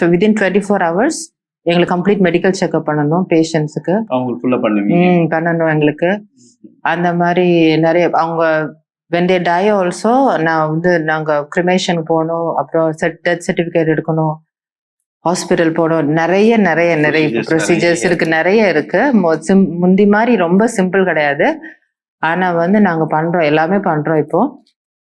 So within twenty four hours எங்களுக்கு complete medical checkup பண்ணணும் பேஷண்ட்ஸுக்கு அவங்களுக்கு பண்ணணும் எங்களுக்கு. அந்த மாதிரி நிறைய அவங்க வென் டே டை ஆல்சோ நான் வந்து நாங்கள் கிரிமேஷன் போகணும் அப்புறம் செட் டெத் சர்டிஃபிகேட் எடுக்கணும் ஹாஸ்பிட்டல் போகணும் நிறைய நிறைய நிறைய ப்ரொசீஜர்ஸ் இருக்கு நிறைய இருக்கு. மொ- sim- முந்தி மாதிரி ரொம்ப சிம்பிள் கிடையாது. ஆனா வந்து நாங்க பண்றோம் எல்லாமே பண்றோம் இப்போ.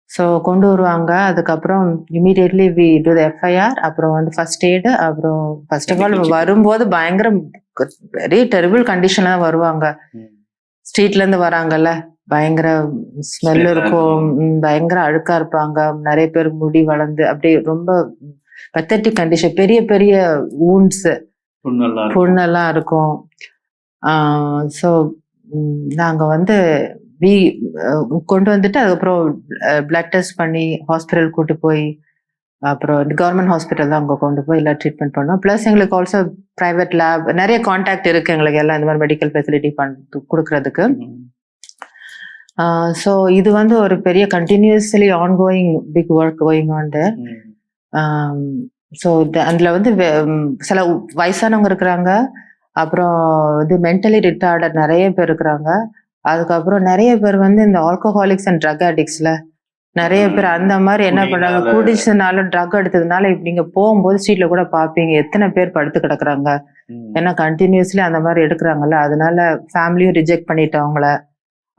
ஸோ கொண்டு வருவாங்க. அதுக்கப்புறம் இமீடியட்லி வி டு எஃப்ஐஆர் அப்புறம் வந்து ஃபர்ஸ்ட் எய்டு அப்புறம் ஃபர்ஸ்ட் ஆஃப் ஆல். வரும்போது பயங்கர வெரி டெரிபிள் கண்டிஷன்ல தான் வருவாங்க. ஸ்ட்ரீட்ல இருந்து வராங்கல்ல பயங்கர ஸ்மெல் இருக்கும். பயங்கர அழுக்கா இருப்பாங்க. நிறைய பேர் முடி வளர்ந்து அப்படியே ரொம்ப பத்தட்டிக் கண்டிஷன் பெரிய பெரிய ஊன்ஸ் புண்ணெல்லாம் இருக்கும். ஸோ நாங்க வந்து வி கொண்டு வந்துட்டு அதுக்கப்புறம் பிளட் டெஸ்ட் பண்ணி ஹாஸ்பிட்டல் கூட்டு போய் அப்புறம் கவர்மெண்ட் ஹாஸ்பிட்டல் தான் அங்கே கொண்டு போய் எல்லாம் ட்ரீட்மெண்ட் பண்ணோம். ப்ளஸ் எங்களுக்கு ஆல்சோ ப்ரைவேட் லேப் நிறைய காண்டாக்ட் இருக்கு எங்களுக்கு எல்லாம் இந்த மாதிரி மெடிக்கல் ஃபெசிலிட்டி பண்ண கொடுக்கறதுக்கு. ஸோ இது வந்து ஒரு பெரிய continuously ongoing big work going on there. So அதில் வந்து சில வயசானவங்க இருக்கிறாங்க. அப்புறம் இது மென்டலி ரிட்டார்டட் நிறைய பேர் இருக்கிறாங்க. அதுக்கப்புறம் நிறைய பேர் வந்து இந்த ஆல்கஹாலிக்ஸ் அண்ட் ட்ரக் அடிக்ஸ்ல நிறைய பேர் அந்த மாதிரி என்ன பண்றாங்க? குடிச்சதுனால ட்ரக் எடுத்ததுனால இப்ப நீங்க போகும்போது ஸ்ட்ரீட்ல கூட பாப்பீங்க எத்தனை பேர் படுத்து கிடக்குறாங்க. ஏன்னா கண்டினியூஸ்லி அந்த மாதிரி எடுக்கிறாங்கல்ல. அதனால ஃபேமிலியும் ரிஜெக்ட் பண்ணிட்டு அவங்கள.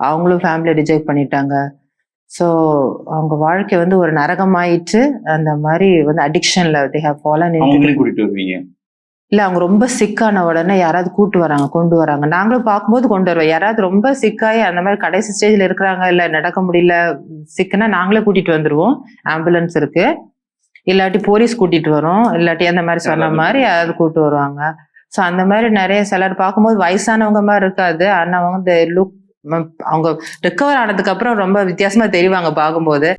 அவங்களும் ஃபேமிலியை ரிஜெக்ட் பண்ணிட்டாங்க. ஸோ அவங்க வாழ்க்கை வந்து ஒரு நரகமாயிட்டு அந்த மாதிரி வந்து அடிக்ஷன்ல தே ஹவ் ஃபாலன் இல்ல அவங்க ரொம்ப சிக்கான உடனே யாராவது கூட்டு வராங்க கொண்டு வராங்க. நாங்களும் பார்க்கும்போது கொண்டு வருவோம். யாராவது ரொம்ப சிக்காயி அந்த மாதிரி கடைசி ஸ்டேஜ்ல இருக்கிறாங்க இல்ல நடக்க முடியல சிக்குனா நாங்களே கூட்டிட்டு வந்துருவோம். ஆம்புலன்ஸ் இருக்கு. இல்லாட்டி போலீஸ் கூட்டிட்டு வரோம். இல்லாட்டி அந்த மாதிரி சொன்ன மாதிரி யாராவது கூட்டு வருவாங்க. ஸோ அந்த மாதிரி நிறைய சிலர் பார்க்கும்போது வயசானவங்க மாதிரி இருக்காது. ஆனா அவங்க லுக் அவங்க ரிக்கவர் ஆனதுக்கு அப்புறம் ரொம்ப வித்தியாசமா தெரிவாங்க பார்க்கும்போது.